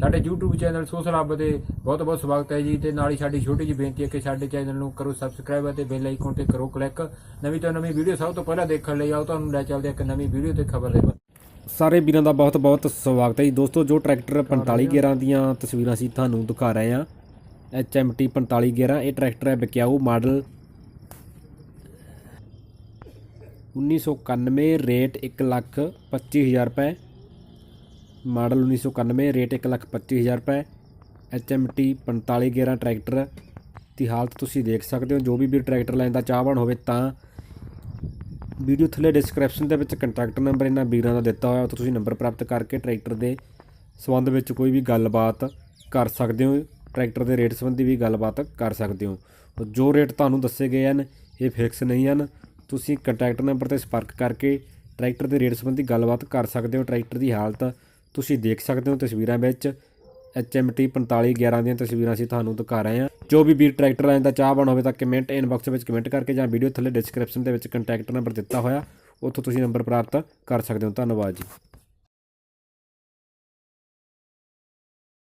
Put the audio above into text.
ਸਾਡੇ YouTube channel social ਹੱਬ ਦੇ ਬਹੁਤ ਬਹੁਤ ਸਵਾਗਤ ਹੈ ਜੀ ਤੇ ਨਾਲ ਹੀ ਸਾਡੀ ਛੋਟੀ ਜਿਹੀ ਬੇਨਤੀ ਹੈ ਕਿ ਸਾਡੇ ਚੈਨਲ ਨੂੰ ਕਰੋ ਸਬਸਕ੍ਰਾਈਬ ਅਤੇ ਬੈਲ ਆਈਕਨ ਤੇ ਕਰੋ ਕਲਿੱਕ ਨਵੀਂ ਤੋਂ ਨਵੀਂ ਵੀਡੀਓ ਸਭ ਤੋਂ ਪਹਿਲਾਂ ਦੇਖਣ ਲਈ ਆਓ ਤੁਹਾਨੂੰ ਲੈ ਚੱਲਦੇ ਇੱਕ ਨਵੀਂ ਵੀਡੀਓ ਤੇ ਖਬਰ ਦੇ ਸਾਰੇ ਵੀਰਾਂ ਦਾ ਬਹੁਤ-ਬਹੁਤ ਸਵਾਗਤ ਹੈ ਜੀ। ਦੋਸਤੋ, ਜੋ ਟਰੈਕਟਰ 4511 ਦੀਆਂ ਤਸਵੀਰਾਂ ਅਸੀਂ ਤੁਹਾਨੂੰ ਦਿਖਾ ਰਹੇ ਹਾਂ HMT 4511 ਇਹ ਟਰੈਕਟਰ ਹੈ ਬਕਿਆਊ ਮਾਡਲ। 1991 ਰੇਟ 125000 ਰੁਪਏ। ਮਾਡਲ 1991 ਰੇਟ 125000 ਰੁਪਏ HMT 4511 ਟਰੈਕਟਰ। ਦੀ ਹਾਲਤ ਤੁਸੀਂ ਦੇਖ ਸਕਦੇ ਹੋ, ਜੋ ਵੀ ਵੀਰ ਟਰੈਕਟਰ ਲੈਣ ਦਾ ਚਾਹਵਾਨ ਹੋਵੇ ਤਾਂ ਵੀਡੀਓ ਥੱਲੇ ਡਿਸਕ੍ਰਿਪਸ਼ਨ ਦੇ ਵਿੱਚ ਕੰਟੈਕਟ ਨੰਬਰ ਇਹਨਾਂ ਵੀਰਾਂ ਦਾ ਦਿੱਤਾ ਹੋਇਆ, ਉੱਥੇ ਤੁਸੀਂ ਨੰਬਰ ਪ੍ਰਾਪਤ ਕਰਕੇ ਟਰੈਕਟਰ ਦੇ ਸੰਬੰਧ ਵਿੱਚ ਕੋਈ ਵੀ ਗੱਲਬਾਤ ਕਰ ਸਕਦੇ ਹੋ, ਟਰੈਕਟਰ ਦੇ ਰੇਟ ਸੰਬੰਧੀ ਵੀ ਗੱਲਬਾਤ ਕਰ ਸਕਦੇ ਹੋ। ਜੋ ਰੇਟ ਤੁਹਾਨੂੰ ਦੱਸੇ ਗਏ ਹਨ, ਇਹ ਫਿਕਸ ਨਹੀਂ ਹਨ, ਤੁਸੀਂ ਕੰਟੈਕਟ ਨੰਬਰ ਤੇ ਸੰਪਰਕ ਕਰਕੇ ਟਰੈਕਟਰ ਦੇ ਰੇਟ ਸੰਬੰਧੀ ਗੱਲਬਾਤ ਕਰ ਸਕਦੇ ਹੋ, ਟਰੈਕਟਰ ਦੀ ਹਾਲਤ ਤੁਸੀਂ ਦੇਖ ਸਕਦੇ ਹੋ ਤਸਵੀਰਾਂ ਵਿੱਚ HMT 4511 ਦੀਆਂ ਤਸਵੀਰਾਂ ਅਸੀਂ ਤੁਹਾਨੂੰ ਦਿਖਾ ਰਹੇ ਹਾਂ। ਜੋ ਵੀ ਵੀਰ ਟਰੈਕਟਰ ਲੈਣ ਦਾ ਚਾਹ ਚਾਹਵਾਨ ਹੋਵੇ ਤਾਂ ਕਮੈਂਟ ਇਨਬਾਕਸ ਵਿੱਚ ਕਮੈਂਟ ਕਰਕੇ ਜਾਂ ਵੀਡੀਓ ਥੱਲੇ ਡਿਸਕ੍ਰਿਪਸ਼ਨ ਦੇ ਵਿੱਚ ਕੰਟੈਕਟ ਨੰਬਰ ਦਿੱਤਾ ਹੋਇਆ, ਉੱਥੋਂ ਤੁਸੀਂ ਨੰਬਰ ਪ੍ਰਾਪਤ ਕਰ ਸਕਦੇ ਹੋ। ਧੰਨਵਾਦ ਜੀ।